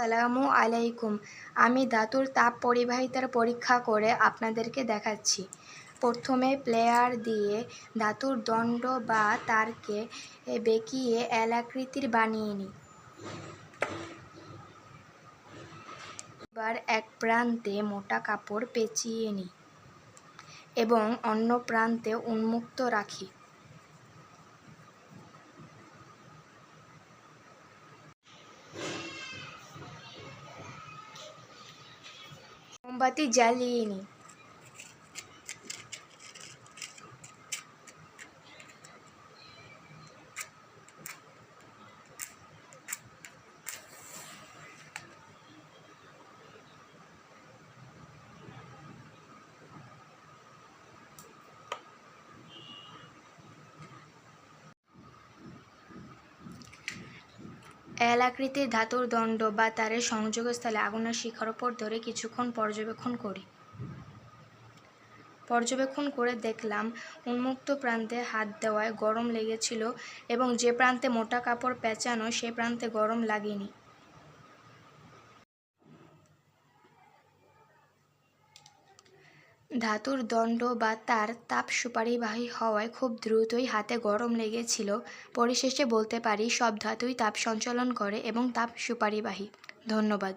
আসসালামু আলাইকুম। আমি ধাতুর তাপ পরিবাহিতার পরীক্ষা করে আপনাদেরকে দেখাচ্ছি। প্রথমে প্লেয়ার দিয়ে ধাতুর দণ্ড বা তারকে বেঁকিয়ে এলাকৃতির বানিয়ে নিই। এবার এক প্রান্তে মোটা কাপড় পেঁচিয়ে নিই এবং অন্য প্রান্তে উন্মুক্ত রাখি। Batu jali ini. এল আকৃতির ধাতুর দণ্ড বা তারের সংযোগস্থলে আগুনের শিখার ওপর ধরে কিছুক্ষণ পর্যবেক্ষণ করি। পর্যবেক্ষণ করে দেখলাম, উন্মুক্ত প্রান্তে হাত দেওয়ায় গরম লেগেছিল এবং যে প্রান্তে মোটা কাপড় পেঁচানো, সে প্রান্তে গরম লাগেনি। ধাতুর দণ্ড বা তার তাপ সুপারিবাহী হওয়ায় খুব দ্রুতই হাতে গরম লেগেছিল। পরিশেষে বলতে পারি, সব ধাতুই তাপ সঞ্চালন করে এবং তাপ সুপারিবাহী। ধন্যবাদ।